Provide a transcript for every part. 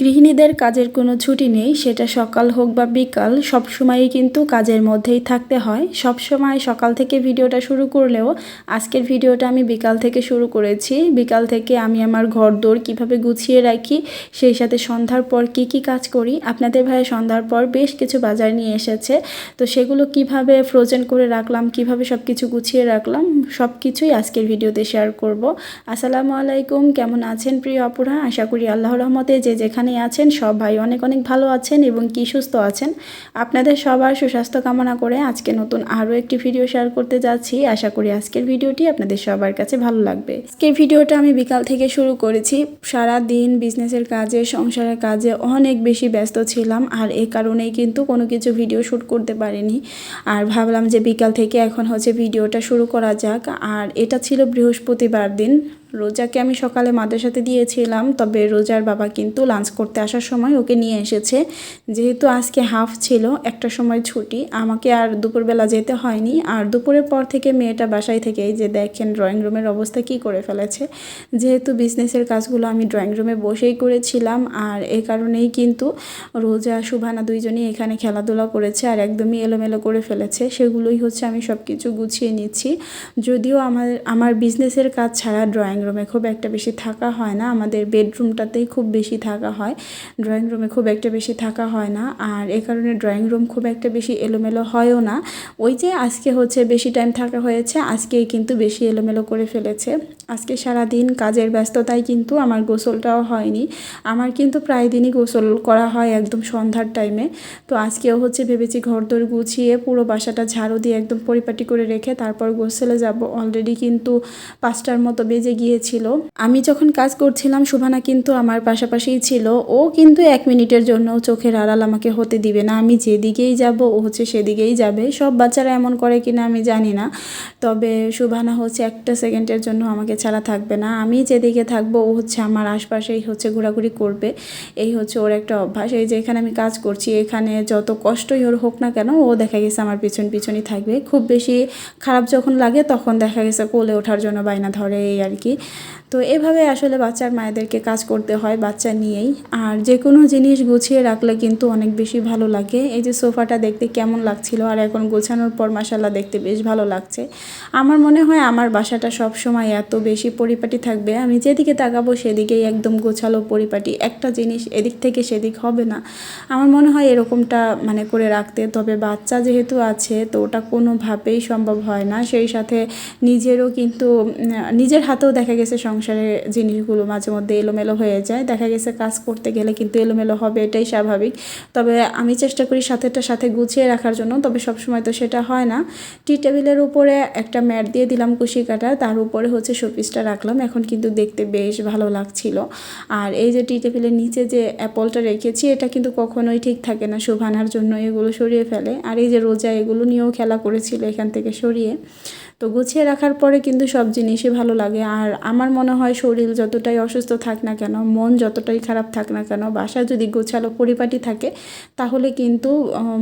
গৃহিণীদের কাজের কোনো ছুটি নেই, সেটা সকাল হোক বা বিকাল, সব সময়ই কিন্তু কাজের মধ্যেই থাকতে হয়। সব সময় সকাল থেকে ভিডিওটা শুরু করলেও আজকের ভিডিওটা আমি বিকাল থেকে শুরু করেছি। বিকাল থেকে আমি আমার ঘর দৌড় কীভাবে গুছিয়ে রাখি, সেই সাথে সন্ধ্যার পর কি কি কাজ করি, আপনাদের ভাই সন্ধ্যার পর বেশ কিছু বাজার নিয়ে এসেছে। তো সেগুলো কীভাবে ফ্রোজেন করে রাখলাম, কীভাবে সব কিছু গুছিয়ে রাখলাম সব কিছুই আজকের ভিডিওতে শেয়ার করব। আসসালামু আলাইকুম, কেমন আছেন প্রিয় অপরা আশা করি আল্লাহর রহমতে যে যেখানে আছেন, সব ভাই অনেক অনেক ভালো আছেন এবং কি সুস্থ আছেন। আপনাদের সবার সুস্বাস্থ্য কামনা করে আজকে নতুন আরও একটি ভিডিও শেয়ার করতে যাচ্ছি। আশা করি আজকের ভিডিওটি আপনাদের সবার কাছে ভালো লাগবে। আজকের ভিডিওটা আমি বিকাল থেকে শুরু করেছি। সারা দিন বিজনেসের কাজে, সংসারের কাজে অনেক বেশি ব্যস্ত ছিলাম আর এই কারণেই কিন্তু কোনো কিছু ভিডিও শ্যুট করতে পারিনি। আর ভাবলাম যে বিকাল থেকে এখন হচ্ছে ভিডিওটা শুরু করা যাক। আর এটা ছিল বৃহস্পতিবার দিন। রোজাকে আমি সকালে মাদ্রাসাতে দিয়েছিলাম, তবে রোজার বাবা কিন্তু লাঞ্চ করতে আসার সময় ওকে নিয়ে এসেছে। যেহেতু আজকে হাফ ছিল, একটা সময় ছুটি, আমাকে আর দুপুরবেলা যেতে হয়নি। আর দুপুরের পর থেকে মেয়েটা বাসায় থেকে যে দেখেন ড্রয়িং রুমের অবস্থা কি করে ফেলেছে। যেহেতু বিজনেসের কাজগুলো আমি ড্রয়িং রুমে বসেই করেছিলাম, আর এই কারণেই কিন্তু রোজা, সুভানা দুইজনই এখানে খেলাধুলা করেছে আর একদমই এলোমেলো করে ফেলেছে। সেগুলোই হচ্ছে আমি সব কিছু গুছিয়ে নিচ্ছি। যদিও আমার আমার বিজনেসের কাজ ছাড়া ড্রয়িং রুমে খুব একটা বেশি থাকা হয় না। আমাদের বেডরুমটাতেই খুব বেশি থাকা হয়। ড্রয়িং রুমে খুব একটা বেশি থাকা হয় না। আর এ কারণে ড্রয়িং রুম খুব একটা বেশি এলোমেলো হয়ও না। ওই যে আজকে হচ্ছে বেশি টাইম থাকা হয়েছে, আজকেই কিন্তু বেশি এলোমেলো করে ফেলেছে। আজকে সারা দিন কাজের ব্যস্ততায় কিন্তু আমার গোসলটাও হয়নি। আমার কিন্তু প্রায় দিনই গোসল করা হয় একদম সন্ধ্যার টাইমে। তো আজকেও হচ্ছে ভেবেছি ঘর দর গুছিয়ে পুরো বাসাটা ঝাড়ু দিয়ে একদম পরিপাটি করে রেখে তারপর গোসলে যাব। অলরেডি কিন্তু পাঁচটার মতো বেজে গিয়েছিল। আমি যখন কাজ করছিলাম শুভানা কিন্তু আমার পাশাপাশিই ছিল। ও কিন্তু এক মিনিটের জন্য চোখের আড়াল আমাকে হতে দিবে না। আমি যেদিকেই যাব, ও হচ্ছে সেদিকেই যাবে। সব বাচ্চারা এমন করে কিনা আমি জানি না। তবে শুভানা হচ্ছে একটা সেকেন্ডের জন্য আমাকে ছাড়া থাকবে না। আমি যেদিকে থাকব, ও হচ্ছে আমার আশপাশেই হচ্ছে ঘোরাঘুরি করবে। এই হচ্ছে ওর একটা অভ্যাস। এই যে এখানে আমি কাজ করছি, এখানে যত কষ্টই ওর হোক না কেন, ও দেখা গেছে আমার পিছন পিছনই থাকবে। খুব বেশি খারাপ যখন লাগে, তখন দেখা গেছে কোলে ওঠার জন্য বায়না ধরে, এই আর কি। তো এভাবে আসলে বাচ্চার মায়েদেরকে কাজ করতে হয় বাচ্চা নিয়েই। আর যে কোনো জিনিস গুছিয়ে রাখলে কিন্তু অনেক বেশি ভালো লাগে। এই যে সোফাটা দেখতে কেমন লাগছিল আর এখন গোছানোর পর মাসাল্লাহ দেখতে বেশ ভালো লাগছে। আমার মনে হয় আমার বাসাটা সব সময় এত বেশি পরিপাটি থাকবে। আমি যেদিকে তাকাবো সেদিকেই একদম গোছালো পরিপাটি। একটা জিনিস এদিক থেকে সেদিক হবে না। আমার মনে হয় এরকমটা মানে করে রাখতে। তবে বাচ্চা যেহেতু আছে তো ওটা কোনোভাবেই সম্ভব হয় না। সেই সাথে নিজেরও কিন্তু, নিজের হাতেও দেখা গেছে সংসারের জিনিসগুলো মাঝে মধ্যে এলোমেলো হয়ে যায়। দেখা গেছে কাজ করতে গেলে কিন্তু এলোমেলো হবে, এটাই স্বাভাবিক। তবে আমি চেষ্টা করি সাথেটা সাথে গুছিয়ে রাখার জন্য, তবে সবসময় তো সেটা হয় না। টি টেবিলের উপরে একটা ম্যাট দিয়ে দিলাম কুশি কাটা, তার উপরে হচ্ছে শোপিসটা রাখলাম। এখন কিন্তু দেখতে বেশ ভালো লাগছিল। আর এই যে টি টেবিলের নিচে যে অ্যাপলটা রেখেছি, এটা কিন্তু কখনোই ঠিক থাকে না শোভানার জন্য, এগুলো সরিয়ে ফেলে। আর এই যে রোজা, এগুলো নিয়েও খেলা করেছিল এখান থেকে সরিয়ে। তো গুছিয়ে রাখার পরে কিন্তু সব জিনিসই ভালো লাগে। আর আমার মনে হয় শরীর যতটাই অসুস্থ থাক না কেন, মন যতটাই খারাপ থাক না কেন বাসা যদি গোছালো পরিপাটি থাকে, তাহলে কিন্তু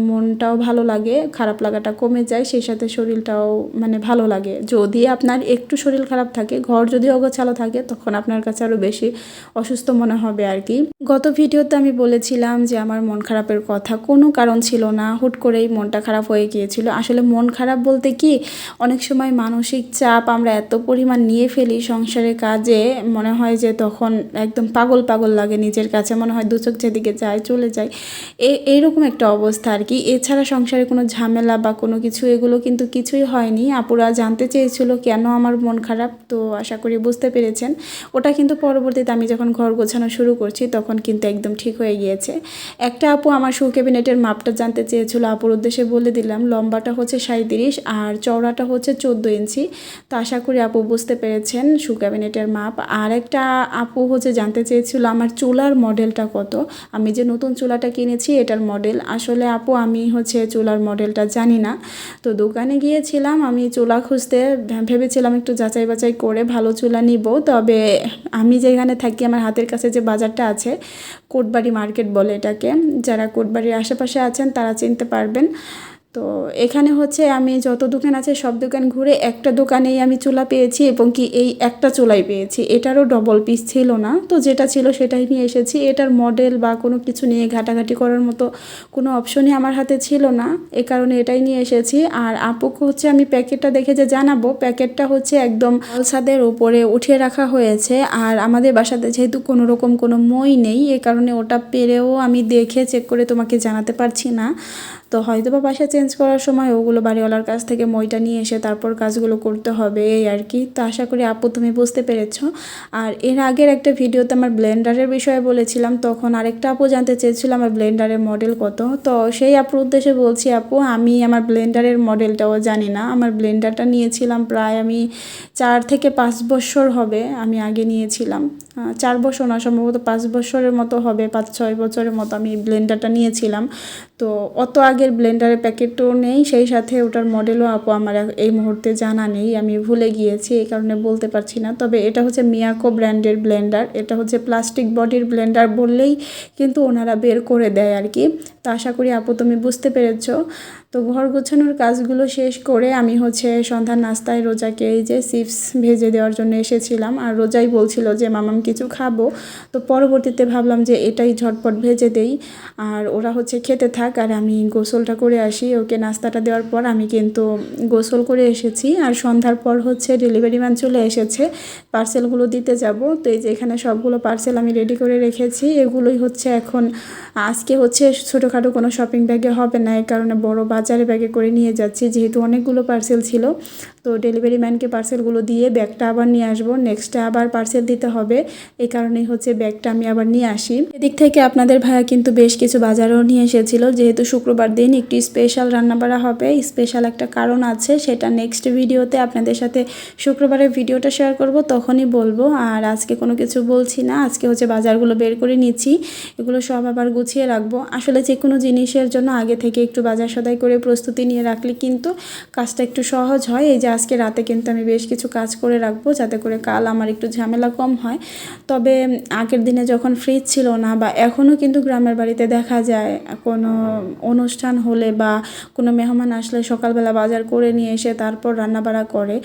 মনটাও ভালো লাগে, খারাপ লাগাটা কমে যায়, সেই সাথে শরীরটাও মানে ভালো লাগে। যদি আপনার একটু শরীর খারাপ থাকে, ঘর যদি অগোছালো থাকে, তখন আপনার কাছে আরও বেশি অসুস্থ মনে হবে আর কি। গত ভিডিওতে আমি বলেছিলাম যে আমার মন খারাপের কথা। কোনো কারণ ছিল না, হুট করেই মনটা খারাপ হয়ে গিয়েছিল। আসলে মন খারাপ বলতে কি, অনেক সময় সময় মানসিক চাপ আমরা এত পরিমাণ নিয়ে ফেলি সংসারের কাজে, মনে হয় যে তখন একদম পাগল পাগল লাগে নিজের কাছে, মনে হয় দু চোখ যেদিকে যায় চলে যায়। এইরকম একটা অবস্থা আর কি। এছাড়া সংসারে কোনো ঝামেলা বা কোনো কিছু এগুলো কিন্তু কিছুই হয়নি। আপুরা জানতে চেয়েছিল কেন আমার মন খারাপ, তো আশা করি বুঝতে পেরেছেন। ওটা কিন্তু পরবর্তীতে আমি যখন ঘর গোছানো শুরু করছি তখন কিন্তু একদম ঠিক হয়ে গিয়েছে। একটা আপু আমার শু ক্যাবিনেটের মাপটা জানতে চেয়েছিল, আপুর উদ্দেশ্যে বলে দিলাম, লম্বাটা হচ্ছে সাঁত্রিশ আর চওড়াটা হচ্ছে চোদ্দ ইঞ্চি। তো আশা করি আপু বুঝতে পেরেছেন শু ক্যাবিনেটের মাপ। আর একটা আপু হচ্ছে জানতে চেয়েছিল আমার চুলার মডেলটা কত। আমি যে নতুন চুলাটা কিনেছি এটার মডেল। আসলে আপু আমি হচ্ছে চুলার মডেলটা জানি না। তো দোকানে গিয়েছিলাম, আমি চুলা খুঁজতে ভেবেছিলাম একটু যাচাই বাছাই করে ভালো চুলা নিব। তবে আমি যেখানে থাকি, আমার হাতের কাছে যে বাজারটা আছে, কোটবাড়ি মার্কেট বলে এটাকে, যারা কোটবাড়ির আশেপাশে আছেন তারা চিনতে পারবেন। তো এখানে হচ্ছে আমি যত দোকান আছে সব দোকান ঘুরে একটা দোকানেই আমি চুলা পেয়েছি এবং কি এই একটা চুলাই পেয়েছি। এটারও ডবল পিস ছিল না। তো যেটা ছিল সেটাই নিয়ে এসেছি। এটার মডেল বা কোনো কিছু নিয়ে ঘাটাঘাটি করার মতো কোনো অপশনই আমার হাতে ছিল না। এ কারণে এটাই নিয়ে এসেছি। আর আপুকে হচ্ছে আমি প্যাকেটটা দেখে যে জানাব, প্যাকেটটা হচ্ছে একদম ছাদের উপরে উঠিয়ে রাখা হয়েছে। আর আমাদের বাসাতে যেহেতু কোনো রকম কোনো মই নেই, এ কারণে ওটা পেরেও আমি দেখে চেক করে তোমাকে জানাতে পারছি না। তো হয়তো বা বাসা চেঞ্জ করার সময় ওগুলো বাড়িওয়ালার কাছ থেকে মইটা নিয়ে এসে তারপর কাজগুলো করতে হবে, এই আর কি। তো আশা করি আপু তুমি বুঝতে পেরেছ। আর এর আগের একটা ভিডিওতে আমার ব্লেন্ডারের বিষয়ে বলেছিলাম, তখন আরেকটা আপু জানতে চেয়েছিল আমার ব্লেন্ডারের মডেল কত। তো সেই আপুর উদ্দেশ্যে বলছি, আপু, আমি আমার ব্লেন্ডারের মডেলটাও জানি না। আমার ব্লেন্ডারটা নিয়েছিলাম প্রায় আমি চার থেকে পাঁচ বছর হবে আমি আগে নিয়েছিলাম। চার বছর না, সম্ভবত পাঁচ বছরের মতো হবে, পাঁচ ছয় বছরের মতো আমি ব্লেন্ডারটা নিয়েছিলাম। তো অত আগের ব্লেন্ডারের প্যাকেটও নেই, সেই সাথে ওটার মডেলও আপু আমার এই মুহূর্তে জানা নেই, আমি ভুলে গিয়েছি, এই কারণে বলতে পারছি না। তবে এটা হচ্ছে মিয়াকো ব্র্যান্ডের ব্লেন্ডার, এটা হচ্ছে প্লাস্টিক বডির ব্লেন্ডার বললেই কিন্তু ওনারা বের করে দেয় আর কি। তো আশা করি আপু তুমি বুঝতে পেরেছ। তো ঘর গোছানোর কাজগুলো শেষ করে আমি হচ্ছে সন্ধ্যার নাস্তায় রোজাকে এই যে চিপস ভেজে দেওয়ার জন্য এসেছিলাম। আর রোজাই বলছিল যে, মামাম কিছু খাব। তো পরবর্তীতে ভাবলাম যে এটাই ঝটপট ভেজে দেই। আর ওরা হচ্ছে খেতে থাক আর আমি গোসলটা করে আসি। ওকে নাস্তাটা দেওয়ার পর আমি কিন্তু গোসল করে এসেছি। আর সন্ধ্যার পর হচ্ছে ডেলিভারি ম্যান চলে এসেছে। পার্সেলগুলো দিতে যাব। তো এই যে এখানে সবগুলো পার্সেল আমি রেডি করে রেখেছি। এগুলোই হচ্ছে এখন, আজকে হচ্ছে ছোটোখাটো কোনো শপিং ব্যাগে হবে না। এই কারণে বড় বাজারে ব্যাগে করে নিয়ে যাচ্ছি। যেহেতু অনেকগুলো পার্সেল ছিল। তো ডেলিভারি ম্যানকে পার্সেলগুলো দিয়ে ব্যাগটা আবার নিয়ে আসব। নেক্সটে আবার পার্সেল দিতে হবে। এই কারণেই হচ্ছে ব্যাগটা আমি আবার নিয়ে আসি। এদিক থেকে আপনাদের ভাইয়া কিন্তু বেশ কিছু বাজারও নিয়ে এসেছিল। যেহেতু শুক্রবার দিন একটি স্পেশাল রান্না রান্নাবাড়া হবে স্পেশাল একটা কারণ আছে, সেটা নেক্সট ভিডিওতে আপনাদের সাথে শুক্রবারের ভিডিওটা শেয়ার করব, তখনই বলব। আর আজকে কোনো কিছু বলছি না, আজকে হচ্ছে বাজারগুলো বের করে নিচ্ছি। এগুলো সব আবার গুছিয়ে রাখব। আসলে যে কোনো জিনিসের জন্য আগে থেকে একটু বাজার সদাই করে প্রস্তুতি নিয়ে রাখলে কিন্তু কাজটা একটু সহজ হয়। এই যে আজকে রাতে কিন্তু আমি বেশ কিছু কাজ করে রাখব, যাতে করে কাল আমার একটু ঝামেলা কম হয়। তবে আগের দিনে যখন ফ্রিজ ছিল না বা এখনও কিন্তু গ্রামের বাড়িতে দেখা যায়, কোনো অনুষ্ঠান হলে বা কোনো মেহমান আসলে সকালবেলা বাজার করে নিয়ে এসে তারপর রান্নাবাড়া করে,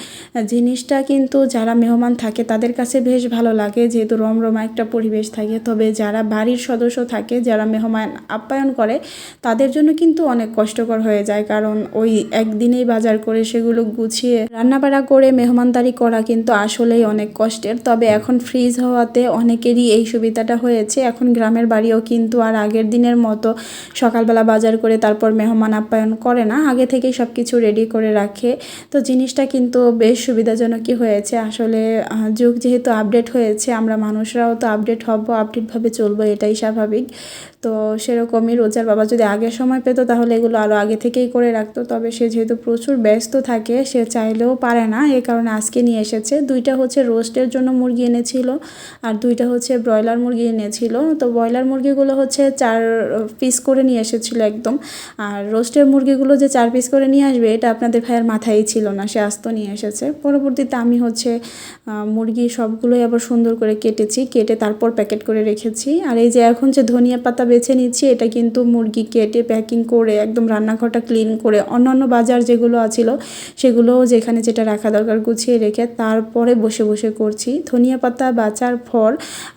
জিনিসটা কিন্তু যারা মেহমান থাকে তাদের কাছে বেশ ভালো লাগে যেহেতু রমরমা একটা পরিবেশ থাকে। তবে যারা বাড়ির সদস্য থাকে, যারা মেহমান আপ্যায়ন করে, তাদের জন্য কিন্তু অনেক কষ্টকর হয়ে যায়। কারণ ওই একদিনেই বাজার করে সেগুলো গুছিয়ে রান্নাবাড়া করে মেহমানদারি করা কিন্তু আসলেই অনেক কষ্টের। তবে এখন ফ্রিজ হওয়াতে অনেকেরই এই সুবিধাটা হয়েছে। এখন গ্রামের বাড়িও কিন্তু আর আগের দিনের মতো সকালবেলা বাজার করে তারপর মেহমান আপ্যায়ন করে না। আগে থেকেই সব কিছু রেডি করে রাখে। তো জিনিসটা কিন্তু বেশ সুবিধাজনকই হয়েছে। আসলে যুগ যেহেতু আপডেট হয়েছে, আমরা মানুষরাও তো আপডেট হব আপডেটভাবে চলবো, এটাই স্বাভাবিক। তো সেরকমই রোজার বাবা যদি আগের সময় পেতো, তাহলে এগুলো আরও আগে থেকেই করে রাখতো। তবে সে যেহেতু প্রচুর ব্যস্ত থাকে, সে চাইলেও পারে না। এ কারণে আজকে নিয়ে এসেছে। দুইটা হচ্ছে রোস্টের জন্য মুরগি এনেছিল। আর দুইটা হচ্ছে ব্রয়লার মুরগি এনেছিল। তো ব্রয়লার মুরগিগুলো হচ্ছে চার পিস করে নিয়ে এসেছিল একদম। আর রোস্টের মুরগিগুলো যে চার পিস করে নিয়ে আসবে, এটা আপনাদের ভাইয়ের মাথায় ছিল না, সে আস্ত নিয়ে এসেছে। পরবর্তীতে আমি হচ্ছে মুরগি সবগুলোই আবার সুন্দর করে কেটেছি, কেটে তারপর প্যাকেট করে রেখেছি। আর এই যে এখন যে ধনিয়া পাতা বেছে নিচ্ছি, এটা কিন্তু মুরগি কেটে প্যাকিং করে, একদম রান্নাঘরটা ক্লিন করে, অন্যান্য বাজার যেগুলো আছিল, সেগুলোও যেখানে যেটা রাখা দরকার গুছিয়ে রেখে তারপরে বসে বসে করছি। ধনিয়া পাতা বাচার পর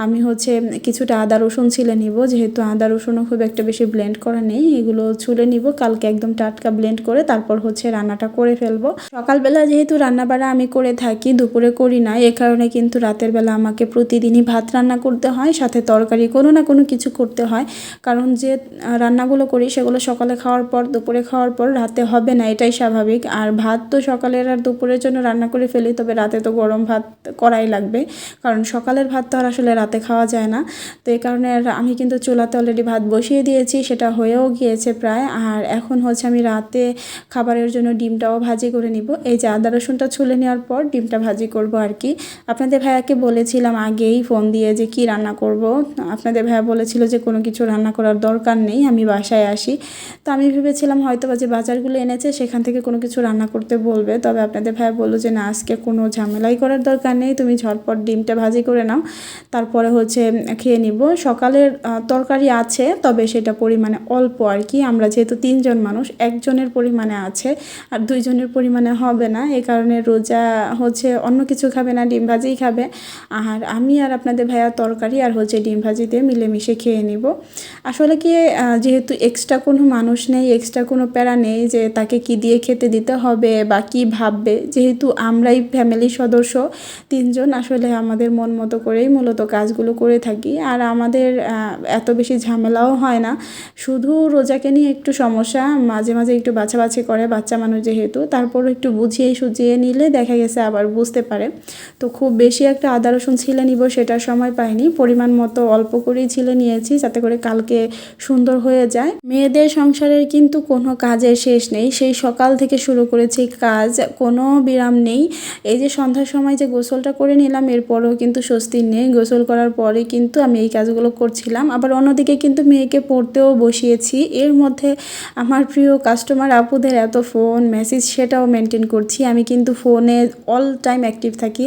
আমি হচ্ছে কিছুটা আদা রসুন ছিলে নিব, যেহেতু আদা রসুনও খুব একটা বেশি ব্লেন্ড করা নেই, এগুলো ছুলে নিব, কালকে একদম টাটকা ব্লেন্ড করে তারপর হচ্ছে রান্নাটা করে ফেলব। সকালবেলা যেহেতু রান্নাবাড়া আমি করে থাকি, দুপুরে করি না, এ কারণে কিন্তু রাতের বেলা আমাকে প্রতিদিনই ভাত রান্না করতে হয়, সাথে তরকারি কোনো না কোনো কিছু করতে হয়, কারণ যে রান্নাগুলো করি সেগুলো সকালে খাওয়ার পর, দুপুরে খাওয়ার পর রাতে হবে না, এটাই স্বাভাবিক। আর ভাত তো সকালের আর দুপুরের জন্য রান্না করে ফেলি, তবে রাতে তো গরম ভাত করাই লাগবে, কারণ সকালের ভাত তো আর আসলে রাতে খাওয়া যায় না। তো এই কারণে আমি কিন্তু চুলাতে অলরেডি ভাত বসিয়ে দিয়েছি, সেটা হয়েও গিয়েছে প্রায়। আর এখন হচ্ছে আমি রাতে খাবারের জন্য ডিমটাও ভাজি করে নিব। এই যে আদা রসুনটা ছুলে নেওয়ার পর ডিমটা ভাজি করব আর কি। আপনাদের ভাইয়াকে বলেছিলাম আগেই ফোন দিয়ে যে কি রান্না করব। আপনাদের ভাইয়া বলেছিল যে কোনো কিছু রান্না করার দরকার নেই, আমি বাসায় আসি। তো আমি ভেবেছিলাম হয়তো বা যে বাজারগুলো এনেছে, সেখান থেকে কোনো কিছু রান্না করতে বলবে। তবে আপনাদের ভাইয়া বলল যে না, আজকে কোনো ঝামেলাই করার দরকার নেই, তুমি ঝটপট ডিমটা ভাজি করে নাও। তারপরে হচ্ছে খেয়ে নিব। সকালের তরকারি আছে, তবে সেটা পরিমাণে অল্প আর কি। আমরা যেহেতু তিনজন মানুষ, একজনের পরিমাণে আছে আর দুইজনের পরিমাণে হবে না। এই কারণে রোজা হচ্ছে অন্য কিছু খাবে না, ডিম ভাজিই খাবে। আর আমি আর আপনাদের ভাইয়া তরকারি আর হচ্ছে ডিম ভাজি দিয়ে মিলেমিশে খেয়ে নিব। আসলে কি যেহেতু এক্সট্রা কোনো মানুষ নেই এক্সট্রা কোনো প্যারা নেই যে তাকে কি দিয়ে খেতে দিতে হবে বা কি ভাববে, যেহেতু আমরাই ফ্যামিলির সদস্য, তিনজন আসলে আমাদের মন মতো করেই মূলত কাজগুলো করে থাকি। আর আমাদের এত বেশি ঝামেলাও হয় না। শুধু রোজাকে নিয়ে একটু সমস্যা, মাঝে মাঝে একটু বাছাবাছি করে বাচ্চা মানুষ যেহেতু তারপর একটু বুঝিয়ে সুঝিয়ে নিলে দেখা গেছে আবার বুঝতে পারে। তো খুব বেশি একটা আদা রসুন ছিলে নিব সেটার সময় পাইনি, পরিমাণ মতো অল্প করেই ছিলে নিয়েছি, যাতে করে কালকে সুন্দর হয়ে যায়। মেয়েদের সংসারের কিন্তু কোনো কাজের শেষ নেই। সেই সকাল থেকে শুরু করেছি কাজ, কোনো বিরাম নেই। এই যে সন্ধ্যার সময় যে গোসলটা করে নিলাম, এরপরেও কিন্তু স্বস্তি নেই। গোসল করার পরে কিন্তু আমি এই কাজগুলো করছিলাম। আবার অন্যদিকে কিন্তু মেয়েকে পড়তেও বসিয়েছি। এর মধ্যে আমার প্রিয় কাস্টমার আপুদের এত ফোন মেসেজ সেটাও মেনটেন করছি। আমি কিন্তু ফোনে অল টাইম অ্যাক্টিভ থাকি।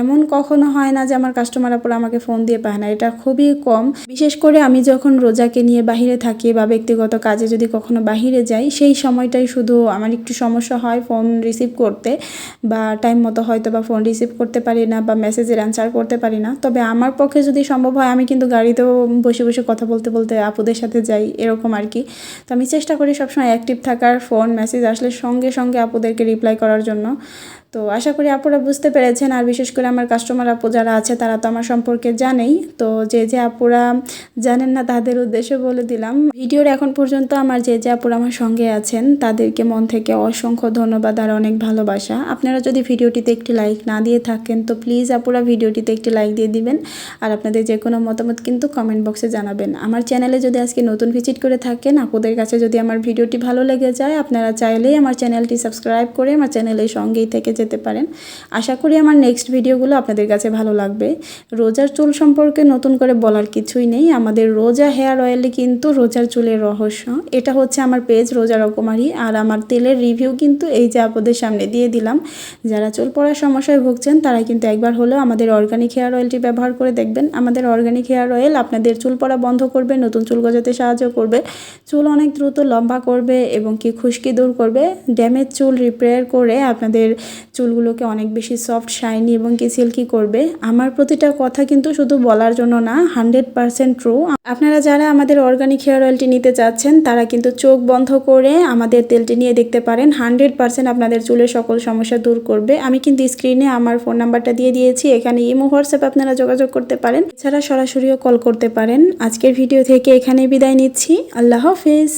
এমন কখনো হয় না যে আমার কাস্টমার আপুরা আমাকে ফোন দিয়ে পায় না। এটা খুবই কম। বিশেষ করে আমি যখন রোজাকে নিয়ে বাহিরে থাকি বা ব্যক্তিগত কাজে যদি কখনো বাহিরে যাই, সেই সময়টাই শুধু আমার একটু সমস্যা হয় ফোন রিসিভ করতে বা টাইম মতো হয়তো বা ফোন রিসিভ করতে পারি না বা মেসেজের অ্যান্সার করতে পারি না। তবে আমার পক্ষে যদি সম্ভব হয়, আমি কিন্তু গাড়িতেও বসে বসে কথা বলতে বলতে আপুদের সাথে যাই, এরকম আর কি। তো আমি চেষ্টা করি সবসময় অ্যাক্টিভ থাকার, ফোন মেসেজ আসলে সঙ্গে সঙ্গে আপুদেরকে রিপ্লাই করার জন্য। তো আশা করি আপুরা বুঝতে পেরেছেন। আর বিশেষ করে আমার কাস্টমার আপু যারা আছে, তারা তো আমার সম্পর্কে জানেই। তো যে যে আপুরা জানেন না তাদের উদ্দেশ্যে বলে দিলাম। ভিডিওর এখন পর্যন্ত আমার যে যে আপুরা আমার সঙ্গে আছেন, তাদেরকে মন থেকে অসংখ্য ধন্যবাদ আর অনেক ভালোবাসা। আপনারা যদি ভিডিওটিতে একটি লাইক না দিয়ে থাকেন, তো প্লিজ আপুরা ভিডিওটিতে একটি লাইক দিয়ে দিবেন। আর আপনাদের যে কোনো মতামত কিন্তু কমেন্ট বক্সে জানাবেন। আমার চ্যানেলে যদি আজকে নতুন ভিজিট করে থাকেন, আপুদের কাছে যদি আমার ভিডিওটি ভালো লেগে যায়, আপনারা চাইলেই আমার চ্যানেলটি সাবস্ক্রাইব করে আমার চ্যানেলের সঙ্গেই থেকে যেতে পারেন। আশা করি আমার নেক্সট ভিডিওগুলো আপনাদের কাছে ভালো লাগবে। রোজার চুল সম্পর্কে নতুন করে বলার কিছুই নেই। আমাদের রোজা হেয়ার অয়েলে কিন্তু রোজার চুলের রহস্য। এটা হচ্ছে আমার পেজ রোজা রকমারি। আর আমার তেলের রিভিউ কিন্তু এই যে আপনাদের সামনে দিয়ে দিলাম। যারা চুল পড়ার সমস্যায় ভুগছেন, তারা কিন্তু একবার হলেও আমাদের অর্গানিক হেয়ার অয়েলটি ব্যবহার করে দেখবেন। আমাদের অর্গানিক হেয়ার অয়েল আপনাদের চুল পড়া বন্ধ করবে, নতুন চুল গজাতে সাহায্য করবে। চুল অনেক দ্রুত লম্বা করবে এবং কি খুশকি দূর করবে। ড্যামেজ চুল রিপেয়ার করে আপনাদের চুলগুলোকে অনেক বেশি সফট শাইনি এবং কি সিল্কি করবে। আমার প্রতিটা কথা কিন্তু শুধু বলার জন্য না হান্ড্রেড পারসেন্ট ট্রু আপনারা যারা আমাদের অর্গানিক হেয়ার অয়েলটি নিতে চাচ্ছেন, তারা কিন্তু চোখ বন্ধ করে আমাদের তেলটি নিয়ে দেখতে পারেন। হান্ড্রেড পারসেন্ট আপনাদের চুলের সকল সমস্যা দূর করবে। আমি কিন্তু স্ক্রিনে আমার ফোন নাম্বারটা দিয়ে দিয়েছি, এখানে ইমো, হোয়াটসঅ্যাপ আপনারা যোগাযোগ করতে পারেন। এছাড়া সরাসরিও কল করতে পারেন। আজকের ভিডিও থেকে এখানে বিদায় নিচ্ছি। আল্লাহ হাফিজ।